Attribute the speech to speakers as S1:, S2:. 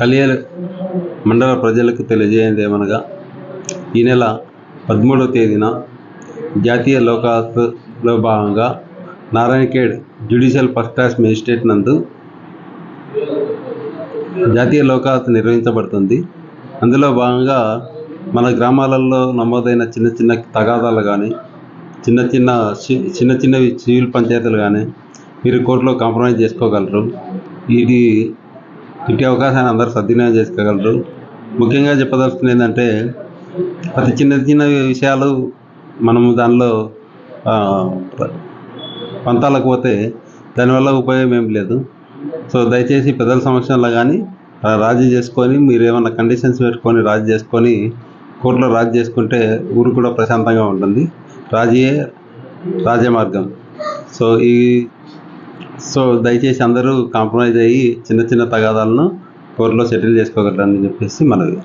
S1: కలియల్ మండల ప్రజలకు తెలియజేయండి ఏమనగా ఈ నెల పదమూడవ తేదీన జాతీయ లోక్ భాగంగా Narayankhed judicial first class magistrate నందు జాతీయ లోకాత్ నిర్వహించబడుతుంది. అందులో భాగంగా మన గ్రామాలలో నమోదైన చిన్న చిన్న తగాదాలు కానీ చిన్న చిన్న చిన్న చిన్నవి సివిల్ పంచాయతీలు కానీ మీరు కోర్టులో కాంప్రమైజ్ చేసుకోగలరు. ఇది ఇట్టి అవకాశాన్ని అందరూ సద్వినియోగం చేసుకోగలరు. ముఖ్యంగా చెప్పదలుచుకుంది ఏంటంటే ప్రతి చిన్న చిన్న విషయాలు మనము దానిలో ఆ, పంతాలకు పోతే దానివల్ల ఉపయోగం ఏం లేదు. సో దయచేసి పెద్దల సమక్షంలో కానీ రాజీ చేసుకొని మీరు ఏమైనా కండిషన్స్ పెట్టుకొని రాజీ చేసుకొని కోర్టులో రాజీ చేసుకుంటే ఊరు కూడా ప్రశాంతంగా ఉంటుంది. రాజీయే రాజమార్గం. సో ఈ సో దయచేసి అందరూ కాంప్రమైజ్ అయ్యి చిన్న చిన్న తగాదాలను కోర్టులో సెటిల్ చేసుకోగలరని చెప్పేసి మనవి.